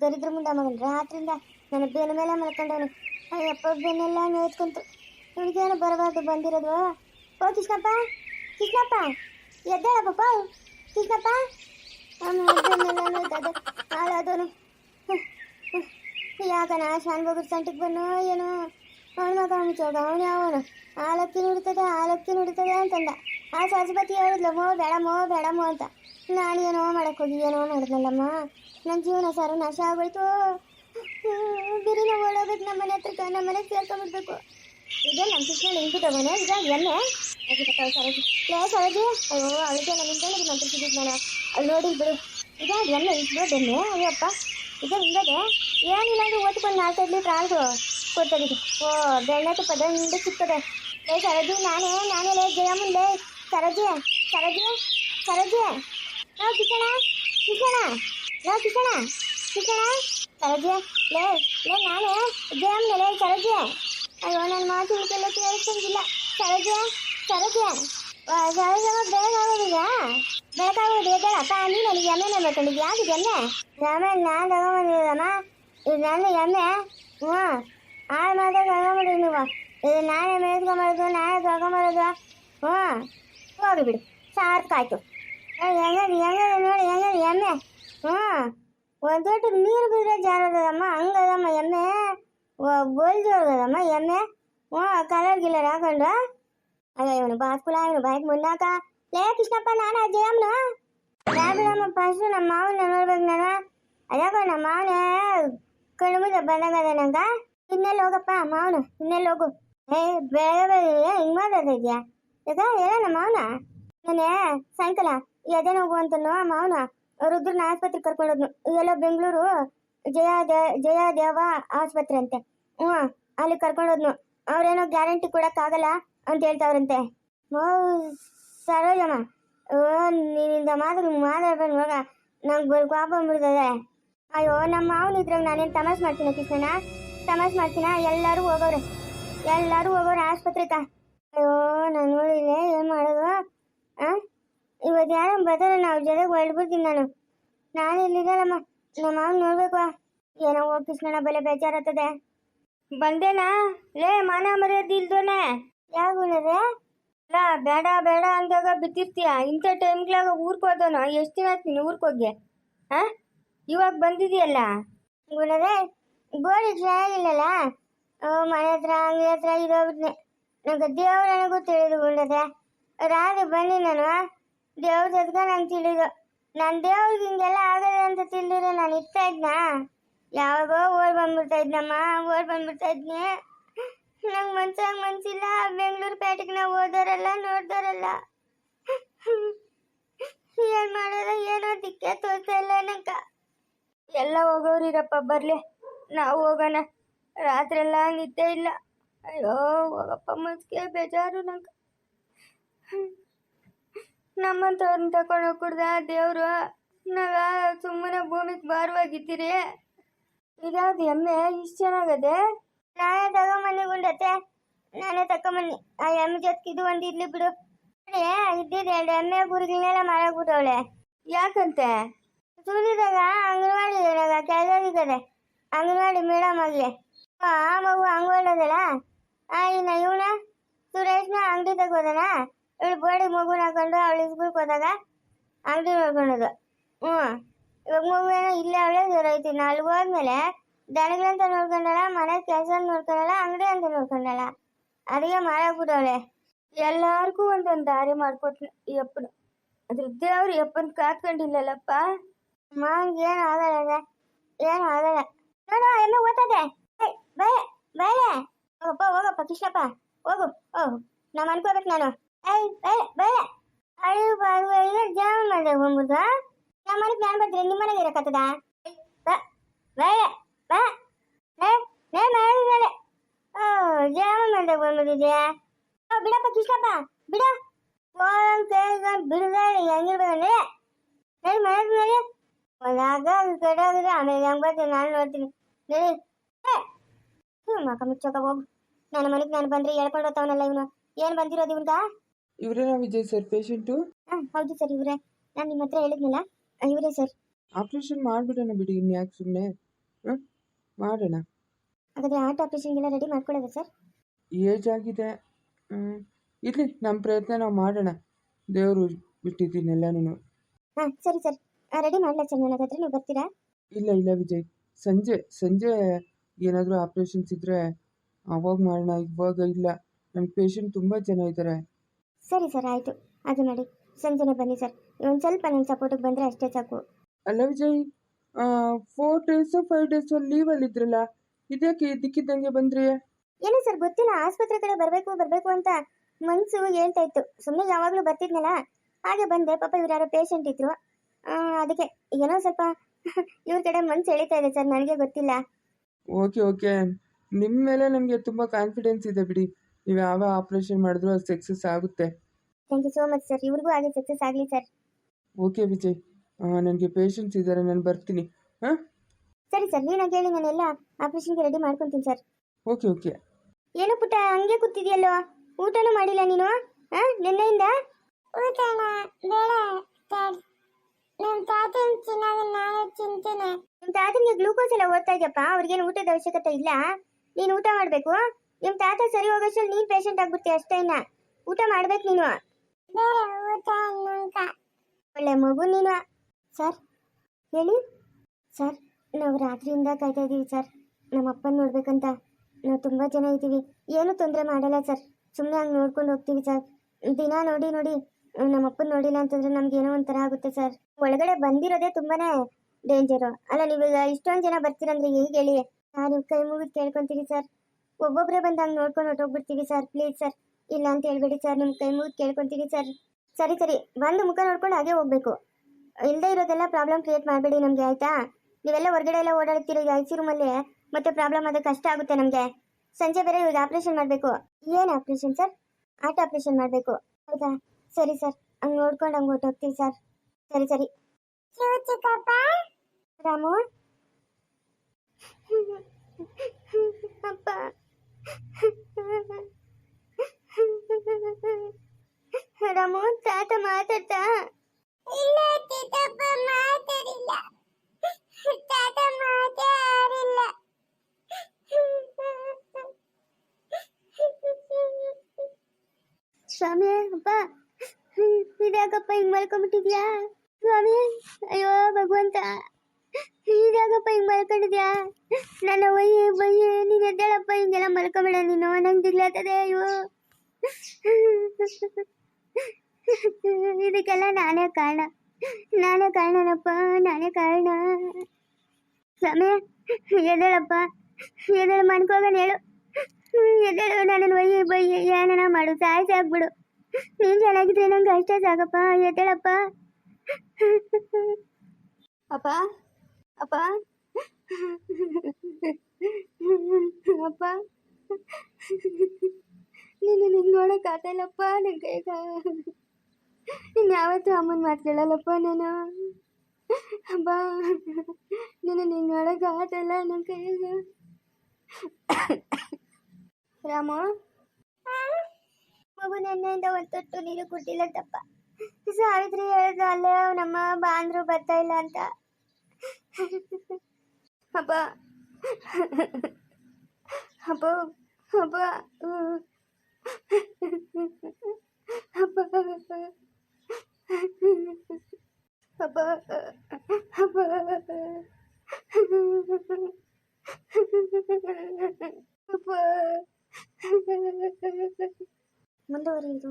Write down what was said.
ದರಿದ್ರ ಮುಂಡ ಮಗನ್ ರಾತ್ರಿಯಿಂದ ನನ್ನ ಬೆನ್ನ ಮೇಲೆ ಮಲ್ಕೊಂಡವನು. ಅಯ್ಯಪ್ಪ, ಬೆನ್ನೆಲ್ಲ ನೋಯ್ಕೊಂತು ಇವನಿಗೇನು ಬರಬಾರ್ದು ಬಂದಿರೋದು. ಓ, ಕೃಷ್ಣಪ್ಪ. ಕೃಷ್ಣಪ್ಪ. ಎದ್ದೇಳಪ್ಪ ಕೃಷ್ಣಪ್ಪ. ಅವನು ಬೆನ್ನೆಲ್ಲ ನೋಯ್ತದೆ ಹಾಳಾದವನು ಯಾಕನ ಶಾನ್ ಹೋಗ್ಬಿಟ್ಟು ಸಂಟಿಗೆ ಬನ್ನೋ ಏನೋ. ಅವನ ಮಗ ಮುಚ್ಚೋಗ ಅವನು ಯಾವನು? ಆಲಕ್ಕಿ ನುಡಿತದೆ ಆಲಕ್ಕಿ ನುಡಿತದೆ ಅಂತಂದ. ಆ ಸರಸ್ವತಿ ಹೇಳಿದ್ಲು ಮೋ ಬೇಡ ಮೋ ಬೇಡ ಮೋ ಅಂತ. ನಾನು ಏನೋ ಮಾಡಕ್ಕೆ ಹೋಗಿ, ಏನೋ ಮಾಡಿದ್ನಲ್ಲಮ್ಮ. ನನ್ನ ಜೀವನ ಸಾರು ನಾಶ ಆಗೋಯ್ತು ಬಿರಿನ ಓಡೋಗ್ಬೇಕು ನಮ್ಮ ಮನೆ ಹತ್ರಕ್ಕೆ ನಮ್ಮ ಮನೆಗೆ ಸೇರ್ಕೊಂಡ್ಬಿಡ್ಬೇಕು ಇದೆ ನಮ್ಮ ಕೃಷ್ಣ ನಿಂತ್ಬಿಟ್ಟವನೆ ಈಗ ಎಣ್ಣೆ. ಲೇ ಸರೋಜಿ ಅಯ್ಯೋ ಅವಳಿಗೆ ನಾನು ಹಿಂದೆ ಮಂತ್ರಿಸಿದ್ದು ನಾನು ಅಲ್ಲಿ ನೋಡಿ ಬಿಡು. ಈಗ ಎಣ್ಣೆ ಇದ್ದು ಬೆಣ್ಣೆ. ಅಯ್ಯಪ್ಪ ಈಗ ಹಿಂಗದೆ. ಏನಿಲ್ಲ ಅಂದ್ರೆ ಓದ್ಕೊಂಡು ನಾಲ್ಕೈದು ಲೀಟ್ರ್ ಹಾಲು ಕೊಡ್ತದೆ ಓ, ಬೆಣ್ಣೆ ತುಪ್ಪದ ಹಿಂದೆ ಸಿಗ್ತದೆ. ಲೇ ಸರೋಜಿ ನಾನೇ ನಾನೇ ಲೇ ಜಯಮುಂದೆ ಸರೋಜಿ ಸರೋಜಿ ಸರೋಜಿ ನಾವು ಕಿಸಣ ಕಿಸಣ ನಾವು ಕಿಸಣ ಕಿಸಣ ಸರೋಜಿ ಲೇ ಲೇ ನಾನೇ ಜಯಮ್ನೆ ಲೇ ಸರೋಜಿ ಅಯ್ಯೋ ನನ್ನ ಮಾತು ಇದಕ್ಕೆಲ್ಲ ಕೇಳಿಸ್ಕೊಂಗಿಲ್ಲ ಸರೋಜಿ ಸರೋಜಿ ಸರೋಜಮ್ಮ ಬೆಳಗಾಗೋದಿಲ್ಲ ಬೆಳಕಾಗೋದು ಎದ್ದೇಳಪ್ಪ ನೀನು ನನಗೆ ಎಮ್ಮೆನೆ ಬೇಕಂಡಿದ್ದು ಯಾವ್ದು ಎಮ್ಮೆ ಎಮ್ಮೆ ನಾನು ತಗೊಂಬಂದಿದ್ದಮ್ಮ ಇದು ನನ್ನ ಎಮ್ಮೆ ಹ್ಞೂ ಆಳು ಮಾತ್ರ ತಗೊಂಬಿಡಿ ನೀವು ಇದು ನಾನೇ ಮೇಯ್ಸ್ಕೊಂಬರೋದು ನಾನೇ ತಗೊಂಬರೋದು ಹ್ಞೂ ಹೋಗಿ ಬಿಡು ಸಾಕಾಯ್ತು ಹೆಂಗದ ಹೆಂಗದ ನೋಡಿ ಹೆಂಗದ ಎಮ್ಮೆ ಹ್ಞೂ ಒಂದು ದೊಡ್ಡ ನೀರು ಬಿದ್ರೆ ಜಾರದಮ್ಮ ಹಂಗದಮ್ಮ ಎಮ್ಮೆ ಗೋಲ್ ಜೋರ್ಗದಮ್ಮ ಎಮ್ಮೆ ಹ್ಞೂ ಕಲರ್ ಗಿಲ್ಲರ್ ಹಾಕೊಂಡು ಅಯ್ಯೋ ಇವನು ಬಾಸ್ಕುಲ ಇವನು ಬಾಯ್ಕ್ ಮುನ್ನಾಕ ಲೇ ಕೃಷ್ಣಪ್ಪ ನಾನು ಅಜ್ಜಯ್ಯಮ್ಮನು ಯಾ ಬಿಡಮ್ಮ ಫಸ್ಟ್ ನಮ್ಮ ಮಾವನ ನೋಡ್ಬೇಕು ನಾನು ಅದ್ಯಾಕೋ ನಮ್ಮ ಮಾವನೇ ಕಣ್ಣು ಮುಂದೆ ಬಂದಾಗದ ನಂಗ ಇನ್ನೆಲ್ಲಿ ಹೋಗಪ್ಪ ಮಾವನು ಇನ್ನೆಲ್ಲಿ ಹೋಗು ಏ ಬೆಳಗ್ಗೆ ಬೆಳಗ್ಗೆ ಹಿಂಗೆ ಮಾತಾಡ್ತಾ ಇದೆಯಾ ಈಗ ಹೇಳ ನಮ್ಮ ಮಾವನ ನಾನೇ ಸಾಯಂಕಾಲ ಎದೆ ನೋವು ಅಂತನೋ ಮಾವನ? ರುದ್ರನ ಆಸ್ಪತ್ರೆಗೆ ಕರ್ಕೊಂಡೋದ್ನು ಎಲ್ಲ ಬೆಂಗಳೂರು ಜಯ ಜಯ ದೇವ ಆಸ್ಪತ್ರೆ ಅಂತೆ. ಹ್ಞೂ, ಅಲ್ಲಿ ಕರ್ಕೊಂಡೋದ್ನು ಅವ್ರೇನೋ ಗ್ಯಾರಂಟಿ ಕೊಡೋಕ್ಕಾಗಲ್ಲ ಅಂತ ಹೇಳ್ತಾವ್ರಂತೆ. ಓ ಸರೋಜಮ್ಮ. ಓ, ನಿನ್ನಿಂದ ಮಾತ್ರ ಮಾತಾಡ್ಬೇಕು ಇವಾಗ ನಂಗೆ ಬರ್ ಕೋಪ ಬಂದ್ಬಿಡ್ತದೆ. ಅಯ್ಯೋ ನಮ್ಮ ಮಾವನ ಇದ್ರಾಗ ನಾನೇನು ತಮಾಷೆ ಮಾಡ್ತೀನಿ ಕೃಷ್ಣನ ತಮಾಷೆ ಮಾಡ್ತೀನ? ಎಲ್ಲರೂ ಹೋಗೋರು. ಎಲ್ಲರೂ ಹೋಗೋರು ಆಸ್ಪತ್ರೆಗ ಅಯ್ಯೋ, ನಾನು ನೋಡಿದೆ ಏನು ಮಾಡೋದು, ಆ? ಇವತ್ತು ಯಾರೋ ಬರ್ತಾರೆ ನಾವು ಜೊತೆಗೆ ಹೊರಡ್ಬಿಡ್ತೀನಿ ನಾನು. ನಾನು ಇಲ್ಲಿದ್ದಲ್ಲಮ್ಮ ನಮ್ಮ ಮಾವ ನೋಡ್ಬೇಕು ಏನೋ ಹೋಗಿ ಬೆಲೆ ಬೇಜಾರತ್ತದೆ ಬಂದೇನಾ? ಲೇ, ಮಾನ ಮರ್ಯಾದೆ ಇಲ್ದೋನೆ. ಯಾವ ಗುಣದೆ ಇಲ್ಲ ಬೇಡ ಬೇಡ ಅಂದಾಗ ಬಿದ್ದಿರ್ತೀಯ ಇಂಥ ಟೈಮ್ಗಳಾಗ ಊರ್ಗೆ ಹೋದನು? ಎಷ್ಟು ದಿನ ನೀನು ಊರ್ಗೆ ಹೋಗಿ? ಹಾ? ಇವಾಗ ಬಂದಿದೆಯಲ್ಲ? ಗುಣದೆ ಗೋಡಿ ಚೆನ್ನಾಗಿಲ್ಲಲ್ಲ ಮನೆ ಹತ್ರ, ಅಂಗಡಿ ಹತ್ರ ಇರೋಗ್ಬಿಟ್ನೆ ನಂಗೆ ದೇವ್ರ ನನಗೂ ತಿಳಿದು ಗುಣದೆ ರಾತ್ರಿ ಬನ್ನಿ ನಾನು ದೇವ್ರ ಜೊತೆಗ ನಂಗೆ ತಿಳಿದು ನನ್ನ ದೇವ್ರಿಗೆ ಹಿಂಗೆಲ್ಲ ಆಗದೆ ಅಂತ ತಿಳಿದ್ರೆ ನಾನು ಇರ್ತಾ ಇದ್ನಾ? ಯಾವಾಗೋ ಓಡ್ ಬಂದ್ಬಿಡ್ತಾ ಇದ್ನಮ್ಮ, ಓಡ್ ಬಂದ್ಬಿಡ್ತಾ ಇದ್ನಿ. ನಂಗೆ ಮನ್ಸಾಗ ಮನ್ಸಿಲ್ಲ, ಬೆಂಗಳೂರು ಪೇಟೆಗೆ ನಾವು ಓದೋರಲ್ಲ ನೋಡ್ದೋರಲ್ಲ. ಏನ್ ಮಾಡೋದ, ಏನೋ ದಿಕ್ಕೆ ತೋರ್ತಾ ಇಲ್ಲ ನಂಗ. ಎಲ್ಲ ಹೋಗೋರಿರಪ್ಪ ಬರಲಿ. ನಾವು ಹೋಗೋಣ. ರಾತ್ರಿ ಎಲ್ಲ ನಿದ್ದೆ ಇಲ್ಲ. ಅಯ್ಯೋ, ಹೋಗಪ್ಪ ಮನ್ಸಿಗೆ ಬೇಜಾರು ನಂಗೆ. ನಮ್ಮಂಥವ್ರನ್ನ ತಕೊಂಡು ಹೋಗ್ಬಿಡ್ದ? ದೇವರು ನಾವ ಸುಮ್ಮನೆ ಭೂಮಿಗೆ ಭಾರವಾಗಿದ್ದೀರಿ? ಇದ್ಯಾವ್ದು ಎಮ್ಮೆ? ಇಷ್ಟು ಚೆನ್ನಾಗದೆ? ನಾನೇ ತಗೊಂಬನ್ನಿ ಗುಂಡತ್ತೆ. ನಾನೇ ತಗೊಂಬನ್ನಿ. ಆ ಎಮ್ಮೆ ಜೊತೆಗೆ ಇದು ಒಂದು ಇರ್ಲಿ ಬಿಡು. ಇದ್ದಿದ್ದು ಎರಡು ಎಮ್ಮೆ ಗುರುಗಳನ್ನೆಲ್ಲ ಮಾರಾಕ್ಬಿಟ್ಟವಳೆ ಯಾಕಂತೆ? ಸುರಿದಾಗ ಅಂಗನವಾಡಿ ಕೆಲಸದಿದ್ದಾರೆ ಅಂಗನವಾಡಿ ಮೇಡಮ್ ಆಗ್ಲಿ. ಆ ಮಗು ಅಂಗವಾಡದಲ್ಲ ಆ ಇನ್ನ ಇವನ? ಸುರೇಶ್ನ ಅಂಗಡಿ ತಗೋದನ? ಇವಳು ಬೋಡಿ ಮಗುನ ಹಾಕೊಂಡು ಅವಳು ಸ್ಕೂಲ್ಗೆ ಹೋದಾಗ ಅಂಗಡಿ ನೋಡ್ಕೊಳ್ಳೋದು ಹ್ಞೂ. ಇವಾಗ ಮಗು ಏನೋ ಇಲ್ಲೇ ಅವಳೇ ದೂರ ಐತಿ ಅಲ್ಲಿ ಹೋದ್ಮೇಲೆ ದನಗಳಂತ ನೋಡ್ಕೊಂಡಲ್ಲ, ಮನೆ ಕೆಲಸ ನೋಡ್ಕೊಂಡಲ್ಲ, ಅಂಗಡಿ ಅಂತ ನೋಡ್ಕೊಂಡಲ್ಲ. ಅದಕ್ಕೆ ಮಾರಾಕ್ಬಿಟ್ಟವಳೆ ಎಲ್ಲಾರ್ಗೂ ಒಂದೊಂದು ದಾರಿ ಮಾಡ್ಕೊಟ್ನು ಯಪ್ಪನು ಅದ್ರ ದೇವ್ರು ಈ ಅಪ್ಪನ ಕಾತ್ಕೊಂಡಿಲ್ಲಲ್ಲಪ್ಪ ಮಾವನ್ಗೆ ಏನು ಆಗಲ್ಲ ಏನು ಆಗಲ್ಲ. ನೋಡು ಎಲ್ಲ ಓದ್ತದೆ ಬಯ ಬಯ ಹೋಗಪ್ಪ ಹೋಗಪ್ಪ, ಕೃಷ್ಣಪ್ಪ. ಹೋಗು ಓಹ್ ನಾನು ಅನ್ಕೋಬೇಕು ನಾನು. ಐ ಬಾರುವ ಇಲ್ಲ ಜಾಮ ಮಾಡಿದೆ ಬಂದ್ಬಿಟ್ಟು ನಮ್ಮ ಮನೆಗೆ ನಾನು ಬರ್ತೀನಿ ನಿಮ್ಮ ಮನೆಗೆ ಇರಕತ್ತದ ಬ ಬೇ ನೇ ನೇ ಮಾಡಿದ್ಮೇಲೆ ಓ ಜಾಮ ಮಾಡಿದೆ ಬಂದ್ಬಿಟ್ಟಿದ್ಯಾ ಬಿಡಪ್ಪ ಕೃಷ್ಣಪ್ಪ ಬಿಡ ಫೋನ್ ಕೇಳಿದ ಬಿಡದಾಡಿ ಹೆಂಗಿರ್ಬೇಕಂದ್ರೆ ನಡಿ ಮನೆಗೆ ನೋಡಿ ಒಂದು ಆಗ ಕೆಡೋಗಿದೆ ಆಮೇಲೆ ಬರ್ತೀನಿ ನಾನು ನೋಡ್ತೀನಿ ನಡಿ ಹ್ಞೂ ಮಕ ಮುಚ್ಚೋಕ ಹೋಗು ನನ್ನ ಮನೆಗೆ ನಾನು ಬಂದರೆ ಹೇಳ್ಕೊಂಡು ಹೋಗ್ತಾವನಲ್ಲ ಇವನು ಏನು ಬಂದಿರೋದು ಇವನ್ಗ? ಇವರೇನಾ ವಿಜಯ್ ಸರ್ ಪೇಷಂಟು ಹಾಂ ಹೌದು ಸರ್ ಇವರೇ. ನಾನು ನಿಮ್ಮ ಹತ್ರ ಹೇಳಿದ್ನಲ್ಲ ಇವರೇ ಸರ್ ಆಪ್ರೇಷನ್ ಮಾಡ್ಬಿಡೋಣ ಬಿಡಿ ಇನ್ಯಾಕೆ ಸುಮ್ಮನೆ ಹಾಂ? ಮಾಡೋಣ. ಹಾಗಾದರೆ ಆರ್ಟ್ ಆಪ್ರೇಷನ್ಗೆಲ್ಲ ರೆಡಿ ಮಾಡ್ಕೊಳ್ಳೋದಾ ಸರ್ ಏಜ್ ಆಗಿದೆ. ಹ್ಞೂ ಇರಲಿ ನಮ್ಮ ಪ್ರಯತ್ನ ನಾವು ಮಾಡೋಣ. ದೇವರು ಬಿಟ್ಟಿದ್ದೀನಿ ಎಲ್ಲನೂ ಹಾಂ ಸರಿ ಸರ್ ರೆಡಿ ಮಾಡಲ ಸರ್ ನಾನು ಹಾಗಾದ್ರೆ ನೀವು ಬರ್ತೀರಾ? ಇಲ್ಲ ಇಲ್ಲ ವಿಜಯ್. ಸಂಜೆ ಸಂಜೆ ಏನಾದರೂ ಆಪ್ರೇಷನ್ಸ್ ಇದ್ದರೆ ಅವಾಗ ಮಾಡೋಣ ಇವಾಗ ಇಲ್ಲ. ನಮ್ಮ ಪೇಷಂಟ್ ತುಂಬ ಜನ ಇದ್ದಾರೆ ಸರಿ ಸರ್ ಆಯಿತು. ಅದು ಮಾಡಿ ಸಂಜೆನೆ ಬನ್ನಿ ಸರ್. ಒಂದು ಸ್ವಲ್ಪ ನನ್ನ ಸಪೋರ್ಟಿಗೆ ಬಂದರೆ ಅಷ್ಟೇ ಸಾಕು. ಅಲ್ಲ Vijay four days five days ಲೀವಲ್ಲಿ ಇದ್ರಲ್ಲ ಇದಕ್ಕೆ ದಿಕ್ಕಿದ್ದಂಗೆ ಬಂದ್ರಿ? ಏನೋ ಸರ್ ಗೊತ್ತಿಲ್ಲ ಆಸ್ಪತ್ರೆ ಕಡೆ ಬರಬೇಕು ಬರಬೇಕು ಅಂತ ಮನಸ್ಸು ಹೇಳ್ತಾ ಇತ್ತು. ಸುಮ್ಮನೆ ಯಾವಾಗಲೂ ಬರ್ತಿದ್ನಲ್ಲ. ಹಾಗೆ ಬಂದೆ ಪಾಪ ಇವ್ರು ಯಾರೋ ಪೇಷಂಟ್ ಇದ್ರು. ಅದಕ್ಕೆ ಏನೋ ಸ್ವಲ್ಪ ಇವ್ರ ಕಡೆ ಮನ್ಸು ಎಳಿತಾ ಇದೆ ಸರ್ ನನಗೆ ಗೊತ್ತಿಲ್ಲ. Okay okay. ನಿಮ್ಮ ಮೇಲೆ ನನಗೆ ತುಂಬ ಕಾನ್ಫಿಡೆನ್ಸ್ ಇದೆ ಬಿಡಿ. ನೀವು ಯಾವ ಆಪ್ರೇಷನ್ ಮಾಡಿದ್ರು ಅದು ಸಕ್ಸಸ್ ಆಗುತ್ತೆ. Thank you so much sir ಇವ್ರಿಗೂ ಹಾಗೆ ಸಕ್ಸಸ್ ಆಗಲಿ ಸರ್ ಓಕೆ ವಿಜಯ್. ನನಗೆ ಪೇಷಂಟ್ಸ್ ಇದ್ದಾರೆ ನಾನು ಬರ್ತೀನಿ. ಹಾಂ? ಸರಿ ಸರ್ ನೀನು ಹೇಳಿ ನಾನೆಲ್ಲ ಆಪ್ರೇಷನ್ಗೆ ರೆಡಿ ಮಾಡ್ಕೊತೀನಿ ಸರ್ ಓಕೆ ಓಕೆ ಏನು ಪುಟ್ಟ ಹಂಗೆ ಕೂತಿದ್ಯಲ್ಲೋ? ಊಟನೂ ಮಾಡಿಲ್ಲ ನೀನು? ಹಾ? ನಿನ್ನೆಯಿಂದ? ಊಟನ? ಬೇಡ ನಮ್ಮ ತಾತನ ಚೆನ್ನಾಗಿ ನಾನು ತಿಂತೇನೆ. ನಿಮ್ಮ ತಾತನಿಗೆ ಗ್ಲೂಕೋಸ್ ಎಲ್ಲ ಓದ್ತಾ ಇದೆಯಪ್ಪ? ಅವ್ರಿಗೇನು ಊಟದ ಅವಶ್ಯಕತೆ ಇಲ್ಲ? ನೀನು ಊಟ ಮಾಡಬೇಕು? ನಿಮ್ಮ ತಾತ ಸರಿ ಹೋಗೋಷ್ಟರಲ್ಲಿ ನೀನ್ ಪೇಷಂಟ್ ಆಗ್ಬಿಡ್ತೀಯ ಅಷ್ಟೇ ಇನ್ನ. ಊಟ ಮಾಡ್ಬೇಕು ನೀನು. ಒಳ್ಳೆ ಮಗು ನೀನು. ಸರ್ ಹೇಳಿ. ಸರ್ ನಾವು ರಾತ್ರಿಯಿಂದ ಕಾಯ್ತಾ ಇದ್ದೀವಿ ಸರ್. ನಮ್ಮ ಅಪ್ಪನ ನೋಡ್ಬೇಕಂತ. ನಾವು ತುಂಬ ಜನ ಇದ್ದೀವಿ. ಏನು ತೊಂದರೆ ಮಾಡಲ್ಲ ಸರ್. ಸುಮ್ಮನೆ ಹಂಗೆ ನೋಡ್ಕೊಂಡು ಹೋಗ್ತೀವಿ ಸರ್. ದಿನ ನೋಡಿ ನೋಡಿ. ನಮ್ಮ ಅಪ್ಪನ ನೋಡಿಲ್ಲ ಅಂತಂದ್ರೆ ನಮ್ಗೆ ಏನೋ ಒಂಥರ ಆಗುತ್ತೆ ಸರ್. ಒಳಗಡೆ ಬಂದಿರೋದೇ ತುಂಬಾನೇ ಡೇಂಜರು ಅಲ್ಲ ನೀವೀಗ ಇಷ್ಟೊಂದು ಜನ ಬರ್ತೀರಂದ್ರೆ ಹೇಗೆ ಹೇಳಿ? ನಾನು ಕೈ ಮುಗಿದು ಕೇಳ್ಕೊಂತೀವಿ ಸರ್. ಒಬ್ಬೊಬ್ಬರೇ ಬಂದು ಹಂಗೆ ನೋಡ್ಕೊಂಡು ಹೊಟ್ಟೋಗ್ಬಿಡ್ತೀವಿ ಸರ್ ಪ್ಲೀಸ್ ಸರ್. ಇಲ್ಲ ಅಂತ ಹೇಳ್ಬೇಡಿ ಸರ್ ನಿಮ್ಮ ಕೈ ಮುಗಿದು ಕೇಳ್ಕೊಂತೀವಿ ಸರ್. ಸರಿ ಸರಿ. ಬಂದು ಮುಖ ನೋಡ್ಕೊಂಡು ಹಾಗೆ ಹೋಗ್ಬೇಕು. ಇಲ್ಲದೆ ಇರೋದೆಲ್ಲ ಪ್ರಾಬ್ಲಮ್ ಕ್ರಿಯೇಟ್ ಮಾಡಬೇಡಿ ನಮಗೆ ಆಯ್ತಾ? ನೀವೆಲ್ಲ ಹೊರಗಡೆ ಎಲ್ಲ ಓಡಾಡ್ತೀರೋ ಈ ಐ ಸಿ ರೂಮಲ್ಲಿ ಮತ್ತೆ ಪ್ರಾಬ್ಲಮ್ ಆದ ಕಷ್ಟ ಆಗುತ್ತೆ ನಮಗೆ. ಸಂಜೆ ಬೇರೆ ಇವಾಗ ಆಪ್ರೇಷನ್ ಮಾಡಬೇಕು. ಏನು ಆಪ್ರೇಷನ್ ಸರ್? ಆಟ ಆಪ್ರೇಷನ್ ಮಾಡಬೇಕು. ಹೌದಾ? ಸರಿ ಸರ್. ಹಂಗೆ ನೋಡ್ಕೊಂಡು ಹಂಗೆ ಹೊಟ್ಟೋಗ್ತೀವಿ ಸರ್. ಸರಿ ಸರಿ. ರಾಮು? ಅಪ್ಪ. ರಾಮು ತಾತ ಮಾತಾಡ್ತಾ? ಇಲ್ಲ ಚಿಕ್ಕಪ್ಪ ಮಾತಾಡಿಲ್ಲ. ತಾತ ಮಾತಾಡಿಲ್ಲ ಸ್ವಾಮಿ ಅಪ್ಪ ಇದ್ಯಾಕಪ್ಪ ಹಿಂಗ್ ಮಲ್ಕೊಂಡ್ಬಿಟ್ಟಿದ್ಯಾ? ಸ್ವಾಮಿ ಅಯ್ಯೋ ಭಗವಂತ. ಇದಾಗಪ್ಪ ಹಿಂಗ್ ಮಲ್ಕೊಂಡಿದ್ಯಾ? ನನ್ನ ಒಯ್ಯಿ ಬಯ್ಯಿ ನೀನ್ ಎದ್ದೇಳಪ್ಪ, ಹಿಂಗೆಲ್ಲ ಮಲ್ಕೊಬೇಡ ನೀನು, ನಂಗೆ ದಿಗ್ಲಾತದೆ ಅಯ್ಯೋ. ಇದಕ್ಕೆಲ್ಲ ನಾನೇ ಕಾರಣ. ನಾನೇ ಕಾರಣನಪ್ಪ, ನಾನೇ ಕಾರಣ. ಸಮಯ ಎದ್ದೇಳಪ್ಪ, ಎದ್ದೇಳು ಮಾಡ್ಕೋಗಣ ಹೇಳು. ಎದ್ದೇಳು ನನ್ನನ್ನು ಒಯ್ಯಿ ಬಯ್ಯಿ ಏನನ ಮಾಡು, ಸಾಯಿಸಿ ಆಗ್ಬಿಡು. ನೀನು ಚೆನ್ನಾಗಿದ್ರೆ ನಂಗೆ ಅಷ್ಟೇ ಸಾಕಪ್ಪ, ಎದ್ದೇಳಪ್ಪ. ಅಪ್ಪ ಅಪ್ಪ ಅಪ್ಪ ನೀನು ನಿಂಗೆ ನೋಡೋಕೆ ಆಗ್ತಾಯಿಲ್ಲಪ್ಪ ನನ್ನ ಕೈಗ ನೀನು ಯಾವತ್ತೂ ಅಮ್ಮನ ಮಾತು ಕೇಳಲ್ಲಪ್ಪ ನಾನು ಅಪ್ಪ ನೀನು ನಿಂಗೆ ನೋಡೋಕೆ ಆಗ್ತಾಯಿಲ್ಲ ನನ್ನ ಕೈಗ ರಾಮ ಮಗು ನನ್ನಿಂದ ಒಂದು ತೊಟ್ಟು ನೀರು ಕೊಟ್ಟಿಲ್ಲ ತಪ್ಪ ಸಾವಿತ್ರಿ ಹೇಳಿದ್ರು ಅಲ್ಲೇ ನಮ್ಮ ಬಾಂದ್ರು ಬರ್ತಾ ಇಲ್ಲ ಅಂತ ಅಪ್ಪ ಅಪ್ಪ ಅಪ್ಪ ಅಪ್ಪ ಅಪ್ಪ ಅಪ್ಪ ಮುಂದುವರಿಯುವುದು